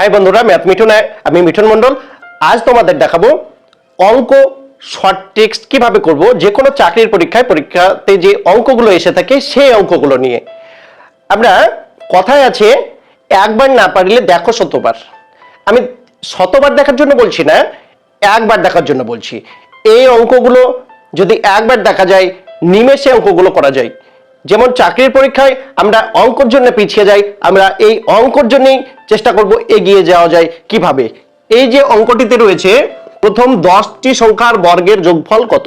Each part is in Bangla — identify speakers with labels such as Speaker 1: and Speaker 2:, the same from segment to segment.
Speaker 1: হাই বন্ধুরা ম্যাথ মিঠুন আমি মিঠুন মণ্ডল। আজ তোমাদের দেখাবো অঙ্ক শর্ট টেক্সট কীভাবে করব, যে কোনো চাকরির পরীক্ষায় পরীক্ষাতে যে অঙ্কগুলো এসে থাকে সেই অঙ্কগুলো নিয়ে। আমরা কথায় আছে, একবার না পারলে দেখো শতবার। আমি শতবার দেখার জন্য বলছি না, একবার দেখার জন্য বলছি। এই অঙ্কগুলো যদি একবার দেখা যায়, নিমেষে অঙ্কগুলো করা যায়। যেমন চাকরির পরীক্ষায় আমরা অঙ্কর জন্য পিছিয়ে যাই, আমরা এই অঙ্কর জন্যই চেষ্টা করব এগিয়ে যাওয়া যায় কীভাবে? এই যে অঙ্কটিতে রয়েছে, প্রথম দশটি সংখ্যার বর্গের যোগফল কত?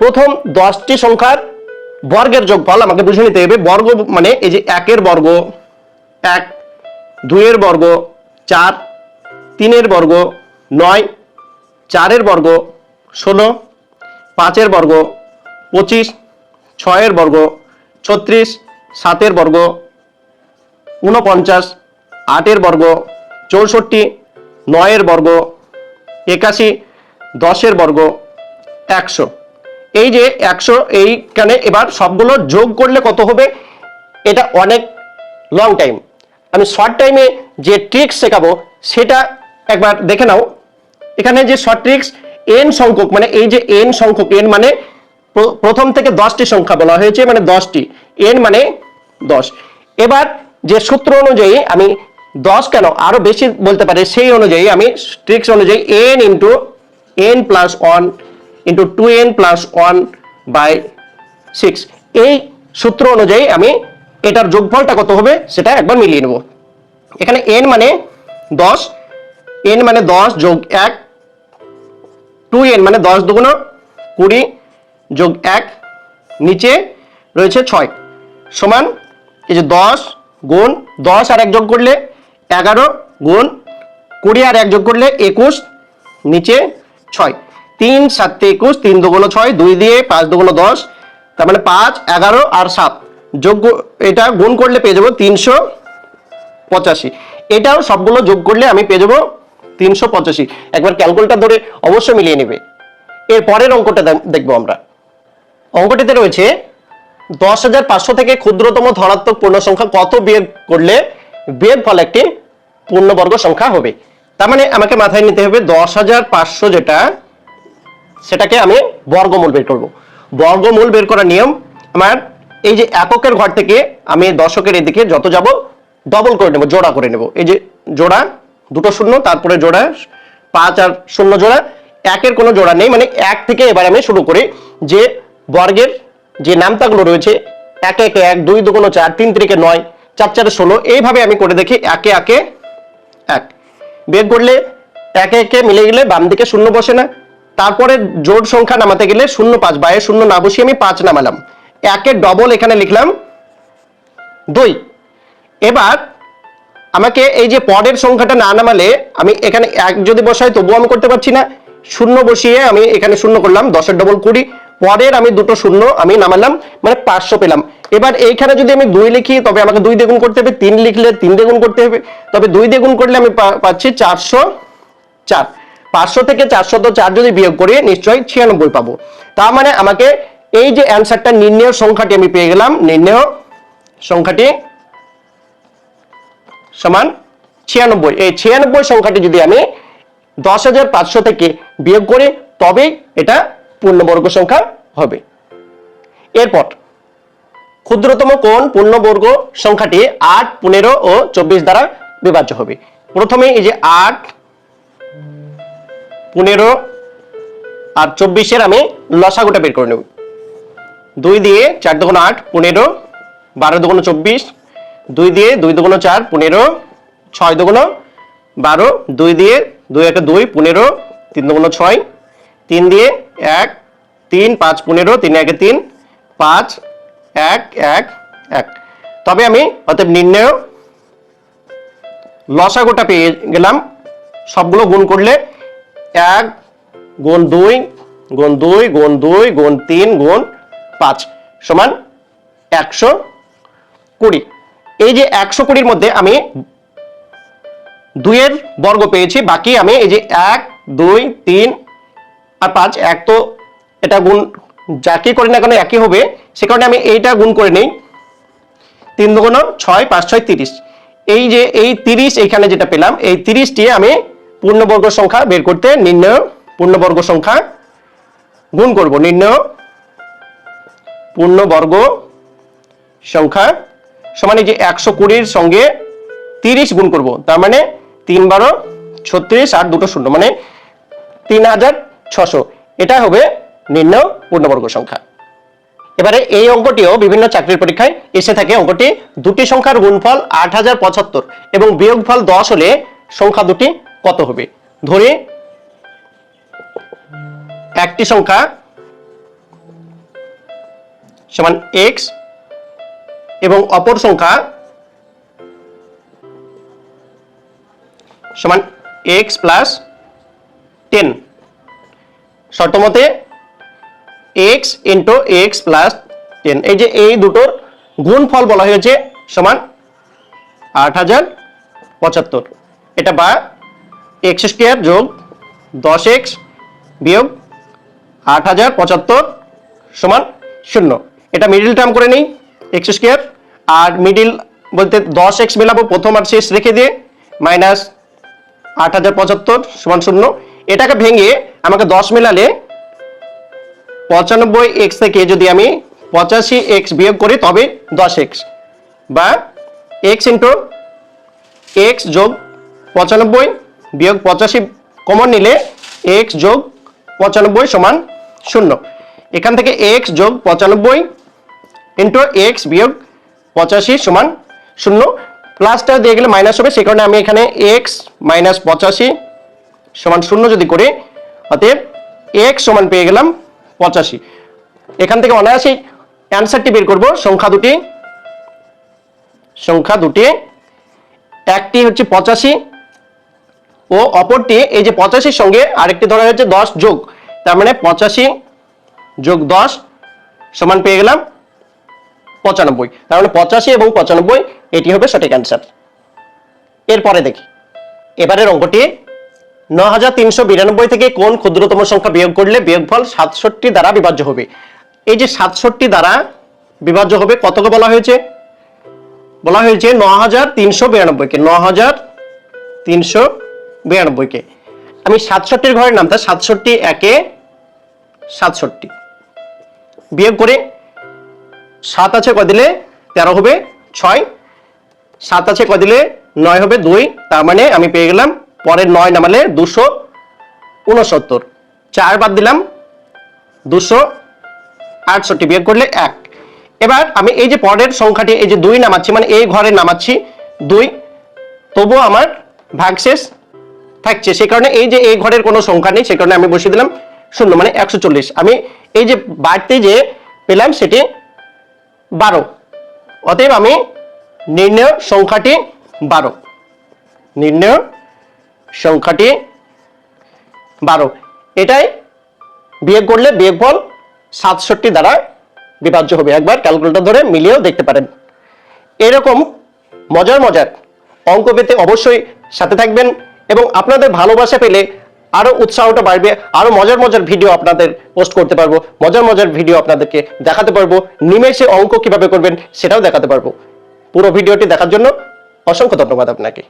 Speaker 1: প্রথম দশটি সংখ্যার বর্গের যোগফল আমাকে বুঝে নিতে হবে, বর্গ মানে এই যে একের বর্গ, এক, দুইয়ের বর্গ, চার, তিনের বর্গ, নয়, চারের বর্গ, ষোলো, পাঁচের বর্গ, পঁচিশ, ছয়ের বর্গ, ছত্রিশ, সাতের বর্গ, ঊনপঞ্চাশ আটের বর্গ, চৌষট্টি, নয়ের বর্গ, একাশি, দশের বর্গ, একশো। এই যে একশো, এইখানে এবার সবগুলো যোগ করলে কত হবে? এটা অনেক লং টাইম আমি শর্ট টাইমে যে ট্রিক্স শেখাবো, সেটা একবার দেখে নাও। এখানে যে শর্ট ট্রিক্স এন সংখ্যক মানে এই যে এন সংখ্যক এন মানে প্রথম থেকে দশটি সংখ্যা বলা হয়েছে মানে দশটি। এন মানে দশ। এবার যে সূত্র অনুযায়ী আমি দশ কেন? আরও বেশি বলতে পারে। সেই অনুযায়ী আমি ট্রিক্স অনুযায়ী n into n plus one into two n plus one by six এই সূত্র অনুযায়ী আমি এটার যোগফলটা কত হবে সেটা একবার মিলিয়ে নেব। এখানে এন মানে দশ এন মানে দশ যোগ এক টু এন মানে দশ দুগুণ কুড়ি যোগ এক, নিচে রয়েছে ছয়। সমান এই যে দশ গুণ দশ আর এক যোগ করলে এগারো গুণ কুড়ি আর এক যোগ করলে একুশ, নিচে ছয়। তিন, সাতে একুশ, তিন দুগুণ ছয়, দুই দিয়ে পাঁচ দুগুণ দশ, তার মানে পাঁচ, এগারো আর সাত। যোগ এটা গুণ করলে পেয়ে যাব তিনশো পঁচাশি। এটাও সবগুলো যোগ করলে আমি পেয়ে যাব তিনশো পঁচাশি। একবার ক্যালকুলেটার ধরে অবশ্যই মিলিয়ে নেবে। এর পরের অঙ্কটা দেখব আমরা। অঙ্কটিতে রয়েছে দশ হাজার পাঁচশো থেকে ক্ষুদ্রতম ধনাত্মক পূর্ণ সংখ্যা কত বিয়োগ করলে বিয়োগ ফল একটি পূর্ণবর্গ সংখ্যা হবে। তার মানে আমাকে মাথায় নিতে হবে দশ হাজার পাঁচশো যেটা, সেটাকে আমি বর্গমূল বের করব। বর্গমূল বের করার নিয়ম আমার, এই যে এককের ঘর থেকে আমি দশকের এদিকে যত যাব ডবল করে নেব, জোড়া করে নেব। এই যে জোড়া, দুটো শূন্য, তারপরে জোড়া, পাঁচ আর শূন্য জোড়া, একের কোনো জোড়া নেই। মানে এক থেকে এবার আমি শুরু করি যে বর্গের যে নামতাগুলো রয়েছে, এক একে এক, দুই দুগুলো চার, তিন তিরিকে নয় চার চারে ষোলো। এইভাবে আমি করে দেখি, একে একে এক। বের করলে একে একে মিলে গেলে বাম দিকে শূন্য বসে না। তারপরে জোড় সংখ্যা নামাতে গেলে শূন্য পাঁচ বাইরে শূন্য না বসিয়ে আমি পাঁচ নামালাম। একে ডবল এখানে লিখলাম দুই। এবার আমাকে এই যে পরের সংখ্যাটা না নামালে আমি এখানে এক যদি বসাই তবুও আমি করতে পারছি না। শূন্য বসিয়ে আমি এখানে শূন্য করলাম, দশের ডবল কুড়ি। পরের আমি দুটো শূন্য আমি নামালাম মানে পাঁচশো পেলাম। এবার এইখানে যদি আমি দুই লিখি, তবে আমাকে দুই দ্বিগুণ করতে হবে, তিন লিখলে তিন দ্বিগুণ করতে হবে, তবে দুই দ্বিগুণ করলে আমি পাচ্ছি চারশো চার। পাঁচশো থেকে চারশো তো চার যদি বিয়োগ করি, নিশ্চয়ই ছিয়ানব্বই পাবো। তার মানে আমাকে এই যে অ্যান্সারটা নির্ণয় সংখ্যাটি আমি পেয়ে গেলাম, নির্ণয় সংখ্যাটি সমান ছিয়ানব্বই। এই ছিয়ানব্বই সংখ্যাটি যদি আমি দশ হাজার পাঁচশো থেকে বিয়োগ করি, তবেই এটা পূর্ণবর্গ সংখ্যা হবে। এরপর ক্ষুদ্রতম কোণ পূর্ণবর্গ সংখ্যাটি আট, পনেরো ও চব্বিশ দ্বারা বিভাজ্য হবে। প্রথমে এই যে আট, পনেরো আর চব্বিশের আমি লসাগুটা বের করে নেব। দুই দিয়ে চার দুগুণ আট, পনেরো, বারো দুগুণ চব্বিশ, দুই দিয়ে দুই দুগুণ চার, পনেরো, ছয় দুগুণ বারো, দুই দিয়ে দুই একে দুই, পনেরো, তিন দুগুণ ছয়, তিন দিয়ে এক, তিন, পাঁচ, পনেরো, তিন একে তিন, পাঁচ এক এক এক। তবে আমি অতএব নির্ণয় লসাগুটা পেয়ে গেলাম। সবগুলো গুণ করলে এক গুণ দুই গুণ দুই গুণ দুই, গুণ তিন, গুণ পাঁচ সমান একশো কুড়ি। এই যে একশো কুড়ির মধ্যে আমি দুইয়ের বর্গ পেয়েছি, বাকি আমি এই যে এক, দুই, তিন আর পাঁচ, এক তো এটা গুণ যাকে করি না কেন একই হবে, সে কারণে আমি এইটা গুণ করে নেই। তিন দুগুণ ছয়, পাঁচ, ছয়, তিরিশ। এই যে এই তিরিশ এখানে যেটা পেলাম, এই তিরিশটি আমি পূর্ণবর্গ সংখ্যা বের করতে নির্ণয়, পূর্ণবর্গ সংখ্যা গুণ করব। নির্ণয়, পূর্ণবর্গ সংখ্যা সমান এই যে একশো কুড়ির সঙ্গে তিরিশ গুণ করব। তার মানে তিন বারো, ছত্রিশ আর দুটো শূন্য। মানে তিন হাজার ছশো। এটা হবে নির্ণয় পূর্ণবর্গ সংখ্যা। এবারে এই অঙ্কটিও বিভিন্ন চাকরির পরীক্ষায় এসে থাকে। অঙ্কটি দুটি সংখ্যার গুণফল আট হাজার পঁচাত্তর এবং বিয়োগফল দশ হলে সংখ্যা দুটি কত হবে? ধরে, একটি সংখ্যা সমান এক্স এবং অপর সংখ্যা সমান x plus ten. শর্তমতে x into x plus ten এই যে এই দুটোর গুণফল বলা হয়েছে সমান আট হাজার পঁচাত্তর। এটা বা এক্স স্কোয়ার যোগ দশ এক্স বিয়োগ আট হাজার পঁচাত্তর সমান শূন্য। এটা মিডিল টার্ম করে নিই এক্স স্কোয়ার আর মিডিল বলতে দশ এক্স মেলাবো, প্রথম আর শেষ রেখে দিয়ে মাইনাস আট হাজার পঁচাত্তর সমান শূন্য। এটাকে ভেঙে আমাকে দশ মেলালে পঁচানব্বই এক্স থেকে যদি আমি পঁচাশি এক্স বিয়োগ করি, তবে দশ এক্স বা এক্স ইন্টু এক্স যোগ পঁচানব্বই বিয়োগ পঁচাশি কমন নিলে এক্স যোগ পঁচানব্বই সমান শূন্য। এখান থেকে এক্স যোগ পঁচানব্বই ইন্টু এক্স বিয়োগ পঁচাশি সমান শূন্য। প্লাসটা দিয়ে গেলে মাইনাস হবে, সে কারণে আমি এখানে এক্স মাইনাস পঁচাশি সমান শূন্য যদি করি, অতএব এক্স সমান পেয়ে গেলাম পঁচাশি। এখান থেকে অনায়াসেই অ্যান্সারটি বের করব। সংখ্যা দুটি। সংখ্যা দুটি। একটি হচ্ছে পঁচাশি ও অপরটি এই যে পঁচাশির সঙ্গে আরেকটি ধরা হচ্ছে দশ যোগ। তার মানে পঁচাশি যোগ দশ সমান পেয়ে গেলাম পঁচানব্বই। তার মানে পঁচাশি এবং পঁচানব্বই, এটি হবে সঠিক অ্যান্সার এরপরে দেখি। এবারের অঙ্কটি ন হাজার তিনশো বিরানব্বই থেকে কোন ক্ষুদ্রতম সংখ্যা বিয়োগ করলে বিয়োগফল সাতষট্টি দ্বারা বিভাজ্য হবে? এই যে সাতষট্টি দ্বারা বিভাজ্য হবে, কতকে বলা হয়েছে? বলা হয়েছে ন হাজার তিনশো বিরানব্বইকে ন হাজার তিনশো বিরানব্বইকে। আমি সাতষট্টির ঘরের নামটা সাতষট্টি একে সাতষট্টি। বিয়োগ করে সাত আছে কয় দিলে তেরো হবে, ছয়। সাত আছে কয় দিলে নয় হবে, দুই। তার মানে আমি পেয়ে গেলাম পরের নয় নামালে দুশো উনসত্তর। চার বাদ দিলাম, দুশো আটষট্টি বিয়োগ করলে এক। এবার আমি এই যে পরের সংখ্যাটি, এই যে দুই নামাচ্ছি মানে এই ঘরে নামাচ্ছি দুই, তবুও আমার ভাগশেষ থাকছে। সে কারণে এই যে এই ঘরের কোনো সংখ্যা নেই সে কারণে আমি বসিয়ে দিলাম শূন্য মানে একশো চল্লিশ। আমি এই যে বাড়তে যে পেলাম সেটি বারো। অতএব আমি নির্ণয় সংখ্যাটি বারো। নির্ণয় সংখ্যাটি বারো। এটাই বিয়োগ করলে বিয়োগফল সাতষট্টি দ্বারা বিভাজ্য হবে। একবার ক্যালকুলেটর ধরে মিলিয়েও দেখতে পারেন। এরকম মজার মজার অঙ্ক পেতে অবশ্যই সাথে থাকবেন এবং আপনাদের ভালোবাসা পেলে আরও উৎসাহটা বাড়বে, আরও মজার মজার ভিডিও আপনাদের পোস্ট করতে পারব, মজার মজার ভিডিও আপনাদেরকে দেখাতে পারব, নিমেষে অঙ্ক কীভাবে করবেন সেটাও দেখাতে পারব। পুরো ভিডিওটি দেখার জন্য অসংখ্য ধন্যবাদ আপনাকে।